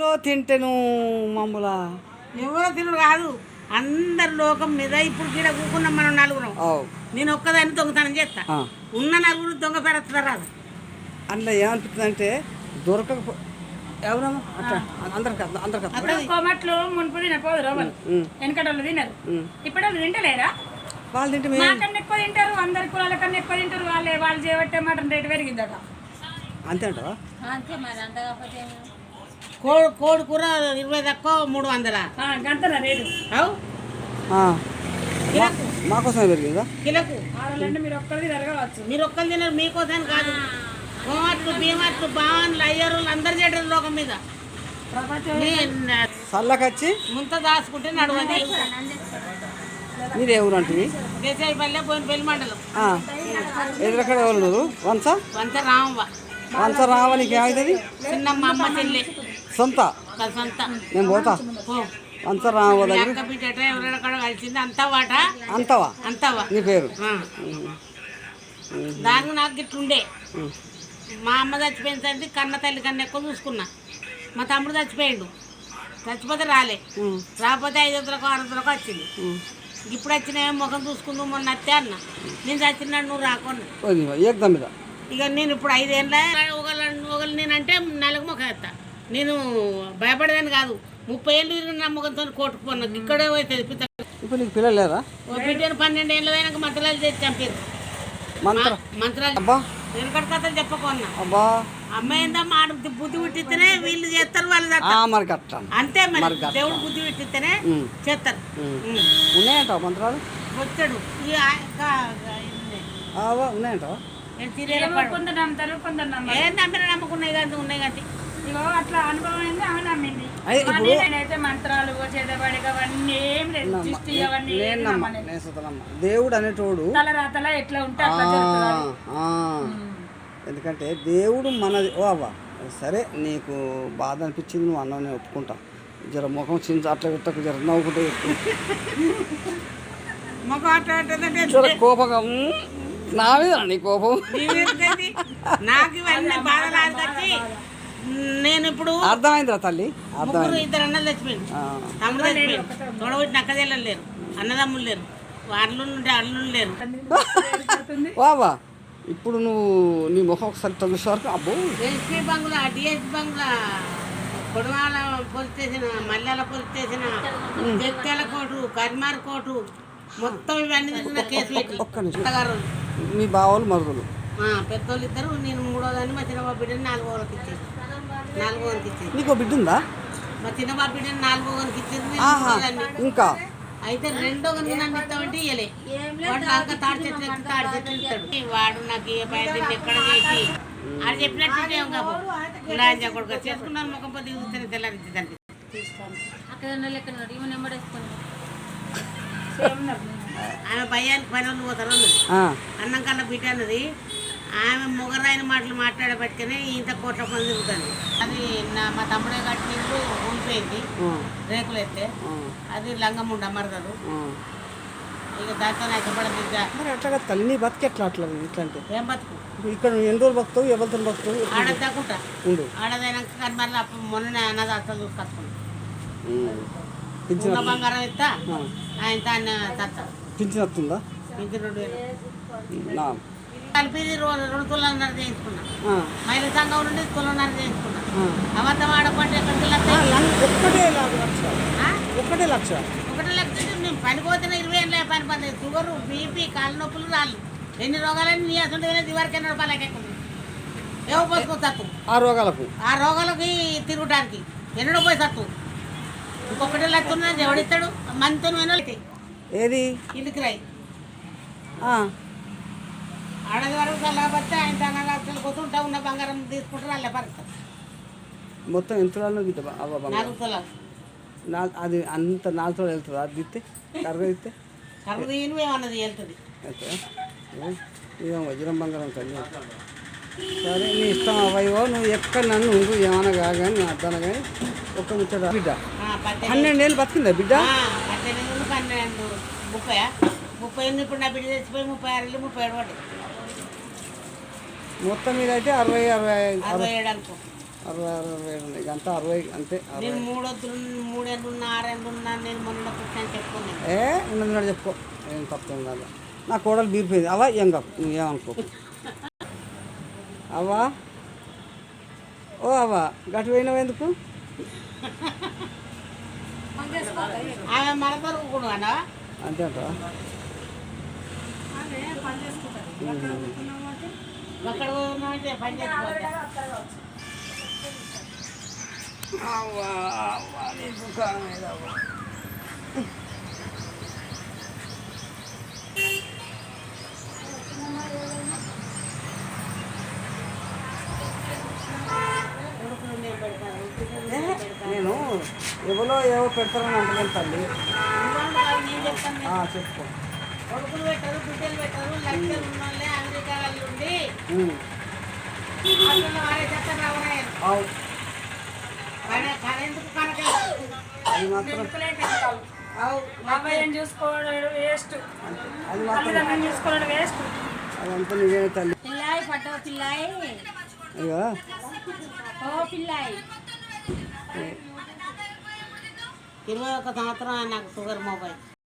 లో తింటేను మమ్మల ఎవరో తినడు కాదు. అందరి లోకం మీద ఇప్పుడు గీడ కూకున్నాం మనం నలుగురం. నేను ఒక్కదాన్ని దొంగతనం చేస్తా. ఉన్న నలుగురు దొంగ పెడతారు రాదు. అందులో ఏమనిపిస్తుంది అంటే దొరకకపో ఎవరమ్మా? అట్లా అందరికి అందరికి ఇప్పుడు కోమట్లు మునుపు తినపోదు రోమలు వెనకటోళ్ళు తినరు. ఇప్పుడు వాళ్ళు తింటలేరా? వాళ్ళు తింటే మేము మాకన్నా ఎక్కువ తింటారు అందరి కులాల కన్నా ఎక్కువ తింటారు వాళ్ళే వాళ్ళు చేయబట్టే మటన్ రేటు పెరిగిందట అంతే అంటావా? కోడి కోడి కూర ఇరవై తక్కువ మూడు వందల. ఆ, గంతన రేటు. అవు? ఆ. కిలకు. మాకోసమే పెరిగిందా? కిలకు. మీరు ఒక్కరిది జరగవచ్చు. మీరు ఒక్కరు తినరు మీకోసం కాదు. కోమాట్లు భీమాట్లు బావన్లు అయ్యరులు అందరు చేయడం లోకం మీద. చల్లకచ్చి ముంత దాచుకుంటే నడవది మీరు ఎవరు అంటివి దేశాయి పల్లె పోయిన పెళ్ళి మండలం. ఆ. ఎదురక్కడ ఎవరు వంచ వంత రామవ్వ. వంచ రావనికి ఏమవుతుంది చిన్నమ్మ అమ్మ చెల్లి. సొంత? సొంత. నేను పోతా? పో. వంచ రావ మీ దగ్గర అక్క బిడ్డట ఎవరెక్కడ కలిసింది? అంతా వాట అంతవా? అంతావా? నీ పేరు. దానికి నాకు గిట్లుండే మా అమ్మ చచ్చిపోయిన తర్వాత కన్న తల్లి కన్నా ఎక్కువ చూసుకున్నా. మా తమ్ముడు చచ్చిపోయిండు. చచ్చిపోతే రాలే. రాకపోతే ఐదు వందలకు ఆరు వందలకు వచ్చింది. ఇప్పుడు వచ్చిన ముఖం చూసుకుందు మొన్న అత్తే అన్న. నేను చచ్చినాడు నువ్వు రాకుండా ఇక నేను ఇప్పుడు ఐదేళ్ళ ఒకళ్ళు ఒకళ్ళు నేనంటే నెలకు ముఖం ఎత్తా. నేను భయపడేదాన్ని కాదు. ముప్పై ఏళ్ళు నా ముఖంతో కొట్టుకున్నా ఇక్కడే అవుతుంది పిత ఇప్పుడు నీకు పిల్లలు బిడ్డను పన్నెండు ఏళ్ళు అయినాక మంత్రాలు చేసి చంపారు. మంత్ర మంత్రాలు అబ్బా. వెనకటి కథలు చెప్పకున్నా అబ్బా. అమ్మాయి ఏందమ్మా ఆడ బుద్ధి పుట్టిస్తేనే వీళ్ళు చేస్తారు వాళ్ళు ఆ చేస్తారు. మరి కట్టా అంతే మరి. దేవుడు బుద్ధి పెట్టిస్తేనే చేస్తారు. ఉమ్. ఉన్నాయంటావా మంత్రాలు? వచ్చాడు. ఈ కొందరు నమ్ముతారు కొందరు నమ్మరు. ఏం నమ్మిన నమ్మకున్నాయి కానీ ఉన్నాయి కానీ ఇగో అట్లా అనుభవం అయింది ఆమె నమ్మింది. నేనైతే మంత్రాలు అవన్నీ ఏం లేదు. దిష్టి అవన్నీ దేవుడు అనేటోడు తల రాతల ఎట్లా ఉంటే అట్లా. ఎందుకంటే దేవుడు మనది ఓ అవ్వ సరే నీకు బాధ అనిపించింది నువ్వు అన్నావు నేను ఒప్పుకుంటా. జర ముఖం చింత అట్లా పెట్టకు జర నవ్వుకుంటే చెప్పు. ముఖం అట్లా ఉంటుందంటే జర కోపంగా "ఉమ్, నా మీద నీ కోపం నాకు ఇవన్నీ నేను ఇప్పుడు అర్థమైందిరా తల్లి ముగ్గురు ఇద్దరు అన్నలు చచ్చిపోయింది. తమ్ముడు చచ్చిపోయింది తొడగొట్టిన అక్కజెల్లలు లేరు. అన్నదమ్ములు లేరు. అల్లుళ్ళు ఉంటే అల్లుళ్ళు లేరు. వావా ఇప్పుడు నువ్వు నీ ముఖం ఒకసారి చూసే వరకు. అబ్బో. SP bungalow DSP bungalow కొడవాల police station Malyala police station Jagtial court కరిమార్ court మొత్తం ఇవన్నీ కేసు పెట్టి. మీ బావలు మరుదులు. ఆ, పెద్దోళ్ళు ఇద్దరు నేను మూడో దాన్ని మా చిన్న బిడ్డని నాలుగో వాళ్ళకి ఇచ్చేది నాలుగో వాళ్ళకి ఇచ్చేది నీకు బిడ్డ ఉందా మా చిన్న బిడ్డని నాలుగో వాళ్ళకి ఇచ్చేది. ఇంకా? అయితే రెండో కనుక నన్ను ఇస్తామంటే ఇయ్యలే. వాడు నాకు తాడి చెట్లు ఎక్కి తాడి చెట్లు ఇస్తాడు. వాడు నాకు ఏ పై దీన్ని ఎక్కడ చేసి ఆడు చెప్పినట్టు చేయం కాబో. ఇలా అని చెప్పకూడదు చేసుకున్నాను ముఖం పొద్దు చూస్తేనే తెల్లారి దానికి. ఆమె భయానికి పని వాళ్ళు పోతారు. అన్నది ఆ, అన్నం కల్లా బిడ్డ అన్నది. ఆమె మొగరాయిన మాటలు మాట్లాడబట్టుకనే ఇంత కోట్ల పని తిరుగుతుంది అది నా మా తమ్ముడే ఊడిపోయింది. ఆ, రేకులు ఎత్తే. ఆ, అది లంగముండ అమరదరు. ఇక దాంతో మరి అట్లా తల్లి నీ బతికి ఎట్లా అట్లా ఇట్లా అంటే ఏం బతుకు? ఇక్కడ ఎన్ని రోజులు బతుకుతావు ఎవరితో బతుకుతావు ఆడదాకుంటా ఉండు. ఆడదైనాక కానీ మళ్ళీ మొన్న అన్నది అసలు చూసుకొచ్చుకున్నాం. పింఛన్ ఉన్న బంగారం ఇస్తా. ఆయన తాను తత్త పింఛన్ వస్తుందా ఇంటి రెండు వేలు. నా. కలిపి రెండు రెండు తులన్నర చేయించుకున్నా. ఆ, మహిళ సంఘం నుండి తులన్నర చేయించుకున్నా. అబద్ధం ఆడపంటే ఒక్కటే లక్ష. ఒకటి లక్ష నేను పని పోతున్నా ఇరవై ఏళ్ళ పని పని షుగర్ బీపీ కాళ్ళ నొప్పులు రాళ్ళు. ఎన్ని రోగాలని నీ అసలు ఎక్కువ ఏవో పోసుకో తక్కువ ఆ రోగాలకు. ఆ రోగాలకి తిరగడానికి ఎన్నడో పోయి సత్తు. ఇంకొకటి ఉన్నది ఎవడిస్తాడు? మనతో వినాలి. ఏది? ఇంటికి రాయి వరకు కలగబడితే ఆయన తన లక్షలు కూతుంటా ఉన్న బంగారం తీసుకుంటారు అల్లే పరుస్తారు మొత్తం ఎంత నాలుగు తులాలు. నా అది అంత నాలుగు రోజులు వెళ్తుంది? అది తిత్తే కర్ర తిత్తే కరువు తీయను ఏమన్నది వెళ్తుంది. అయితే ఇదో వజ్రం బంగారం తల్లి సరే నీ ఇష్టం అవ్వయో నువ్వు ఎక్కడ నన్ను ఉండు ఏమన్నా కాగాని నేను అర్థాను కానీ ఒక్క ముచ్చట. బిడ్డ. పద్దెనిమిది. పన్నెండు ఏళ్ళు బతికిందా బిడ్డ? పన్నెండు. ముప్పై ముప్పై ఎనిమిది ఇప్పుడు నా బిడ్డ తెచ్చిపోయి ముప్పై ఆరు ముప్పై ఏడు పడ్డాయి. మొత్తం మీద అయితే అరవై అరవై అరవై ఏడు అనుకో. అరవై అరవై ఏడు ఉన్నాయి. అంత అరవై అంతే నేను మూడొద్దులు మూడేళ్ళు ఉన్నా ఆరేళ్ళు ఉన్నా నేను మొన్న చెప్పుకోండి ఏ? ఉన్నది చెప్పుకో. ఏం తప్పేం కాదు. నా కోడలు బీరిపోయింది. అవ్వ ఏం కాదు నువ్వేమనుకో అవ్వా? ఓ అవ్వా గట్టి పోయినావు ఎందుకు? అంతే అవ్వా అవ్వా నీ దుకాణం మీద అవ్వా కొడుకులు నేను పెడతాను ఏ, నేను ఎవరో ఏవో పెడతారని అంటలేను తల్లి. చెప్పుకో కొడుకులు పెట్టరు బిడ్డలు పెట్టరు లక్షలు అమెరికా వాళ్ళు ఉండి అబ్బాయిని చూసుకోవడం వేస్ట్. తల్లిదండ్రులను చూసుకోవడం వేస్ట్. అదంతా నిజమే తల్లి. పిల్లాయి పట్టవ పిల్లాయి. అయ్యో. ఓ పిల్లాయి. ఇరవై ఒక సంవత్సరం నాకు షుగర్ మొబైల్